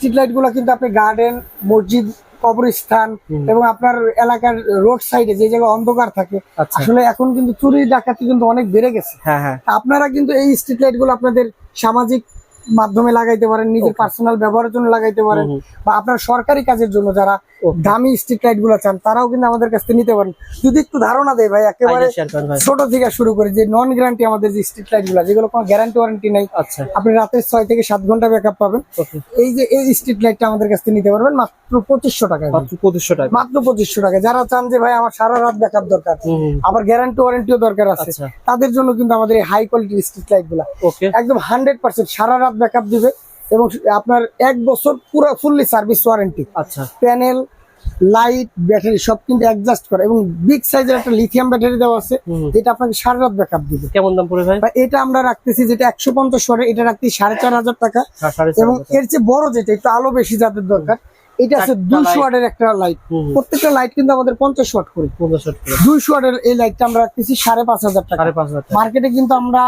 Street লাইটগুলো কিন্তু আপনি গার্ডেন মসজিদ কবরস্থান। এবং আপনার এলাকার রোড সাইডে যে জায়গায় অন্ধকার থাকে আচ্ছা। আসলে এখন কিন্তু চুরি ডাকাতি কিন্তু অনেক বেড়ে গেছে। হ্যাঁ হ্যাঁ। আপনারা কিন্তু এই স্ট্রিট লাইটগুলো আপনাদের সামাজিক মাধ্যমে লাগাইতে পারেন নিজের পার্সোনাল ব্যবহারের জন্য লাগাইতে পারেন বা আপনার সরকারি কাজের জন্য যারা দামি স্ট্রিট লাইটগুলো চান তারাও কিন্তু আমাদের কাছ থেকে নিতে পারেন। যদি একটু ধারণা দেয় ভাই একেবারে ছোট থেকে শুরু করে যে নন গ্যারান্টি আমাদের যে স্ট্রিট লাইটগুলো যেগুলো কোনো গ্যারান্টি ওয়ারেন্টি নাই আচ্ছা। আপনি রাতে ছয় থেকে সাত ঘণ্টা ব্যাকআপ পাবেন। এই যে এই স্ট্রিট লাইটটা আমাদের কাছ থেকে নিতে পারবেন মাত্র পঁচিশশো টাকায় মাত্র পঁচিশশো টাকা। মাত্র পঁচিশশো টাকা। যারা চান যে ভাই আমার সারা রাত ব্যাকআপ দরকার আবার গ্যারান্টি ওয়ারেন্টিও দরকার আছে আচ্ছা। তাদের জন্য কিন্তু আমাদের এই হাই কোয়ালিটির স্ট্রিট লাইটগুলা একদম হান্ড্রেড পার্সেন্ট সারা রাত ব্যাকআপ দিবে এবং আপনার এক বছর পুরো ফুললি সার্ভিস ওয়ারেন্টি আচ্ছা। প্যানেল লাইট ব্যাটারি সব কিন্তু অ্যাডজাস্ট করে এবং বিগ সাইজের একটা লিথিয়াম ব্যাটারি দেওয়া আছে। যেটা আপনাকে সারা রাত ব্যাকআপ দিবে। কেমন দাম পড়ে ভাই? এটা আমরা রাখতেছি যেটা একশো পঞ্চাশ ওয়াটের এটা রাখতেছি সাড়ে চার হাজার টাকা। এবং এর চেয়ে বড় যেটা একটু আলো বেশি যাদের দরকার এটা আছে দুইশো। ওয়াটের একটা লাইট প্রত্যেকটা লাইট কিন্তু আমাদের পঞ্চাশ ওয়াট করি। দুইশো ওয়াটের এই লাইটটা আমরা রাখতেছি সাড়ে পাঁচ হাজার টাকা। মার্কেটে কিন্তু আমরা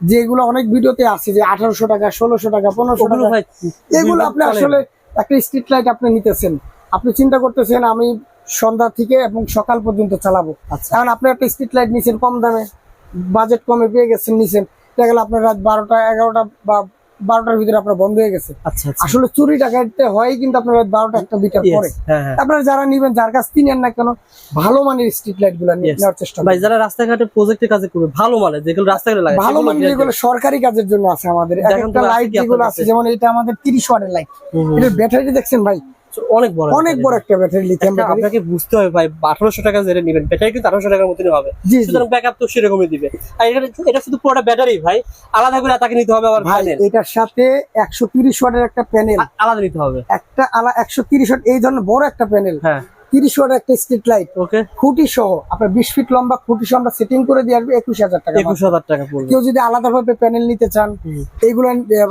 যেগুলো অনেক ভিডিওতে আছে যে আঠারোশো টাকা ষোলোশো টাকা পনেরোশো টাকা। এগুলো আপনি আসলে একটা স্ট্রিট লাইট আপনি নিতেছেন। আপনি চিন্তা করতেছেন আমি সন্ধ্যা থেকে এবং সকাল পর্যন্ত চালাবো। আচ্ছা। কারণ আপনি একটা স্ট্রিট লাইট নিছেন কম দামে বাজেট কমে পেয়ে গেছেন নিছেন। দেখা গেল আপনার রাত বারোটা এগারোটা বা বারোটার ভিতরে আপনার বন্ধ হয়ে গেছে। আচ্ছা আচ্ছা। আসলে চুরি ডাকাইতে হয় কিন্তু আপনার বারোটা একটা দুইটার পরে। হ্যাঁ হ্যাঁ। আপনারা যারা নিবেন যার কাছ থেকে নেন না কেন ভালো মানের স্ট্রিট লাইটগুলো. নেওয়ার চেষ্টা ভাই যারা রাস্তাঘাটে প্রজেক্টের কাজে করবে ভালো মানে যেগুলো রাস্তাঘাটে লাগে ভালো মানের যেগুলো সরকারি কাজের জন্য আছে আমাদের এক একটা লাইট যেগুলো আছে যেমন এটা আমাদের তিরিশ ওয়াটের লাইট। এটার ব্যাটারি দেখছেন ভাই? অনেক বড় অনেক বড় একটা ব্যাটারি লিথিয়াম ব্যাটারি আপনাকে বুঝতে হবে ভাই আঠারোশো টাকা যেটা নেবেন ব্যাটারি কিন্তু টাকার হবে। সুতরাং ব্যাকআপ তো সেরকমই দিবে। আর এটা এটা শুধু পুরোটা ব্যাটারি ভাই আলাদা করে তাকে নিতে হবে আবার প্যানেল এটার সাথে ওয়াটের একটা প্যানেল আলাদা নিতে হবে। একটা আলাদা একশো তিরিশ ওয়াট এই ধরনের বড় একটা প্যানেল হ্যাঁ। তিরিশ ওয়াটের একটা স্ট্রিট লাইট ওকে খুঁটি সহ আপনার বিশ ফিট লম্বা খুঁটি সহ আমরা সেটিং করে দিয়ে আসবে একুশ হাজার টাকা একুশ হাজার টাকা পড়বে। কেউ যদি আলাদা ভাবে প্যানেল নিতে চান এইগুলো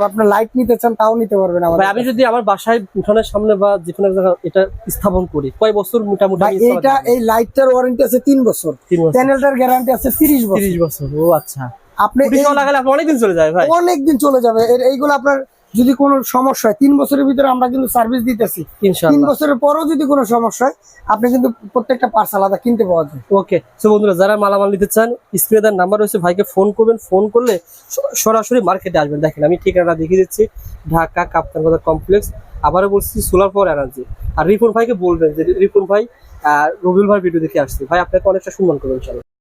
আপনার লাইট নিতে চান তাও নিতে পারবেন ভাই আমাদের আমি যদি আমার বাসায় উঠানের সামনে বা যে কোনো এটা স্থাপন করি কয় বছর মোটামুটি পারব? এই লাইটটার ওয়ারেন্টি আছে তিন বছর। প্যানেলটার গ্যারান্টি আছে তিরিশ বছর। তিরিশ বছর ও আচ্ছা। আপনি লাগালে অনেকদিন চলে যায় ভাই। অনেক দিন চলে যাবে। এইগুলো আপনার যদি কোনো সমস্যা হয় তিন বছরের ভিতরে আমরা কিন্তু সার্ভিস দিতেছি। তিন বছরের পরও যদি কোনো সমস্যা হয় আপনি কিন্তু প্রত্যেকটা পার্স আলাদা কিনতে পাওয়া যায়। ওকে সো বন্ধুরা যারা মালামাল নিতে চান স্ক্রিনে দেওয়ার নাম্বার রয়েছে ভাইকে ফোন করবেন। ফোন করলে সরাসরি মার্কেটে আসবেন। দেখেন আমি ঠিকানা দেখিয়ে দিচ্ছি ঢাকা কাপ্তান বাজার কমপ্লেক্স আবারও বলছি সোলার পাওয়ার এনার্জি আর রিপন ভাইকে বলবেন যে রিপন ভাই আহ, রবিউল ভাই ভিডিও দেখে আসছি। ভাই আপনাকে অনেকটা সম্মান করবেন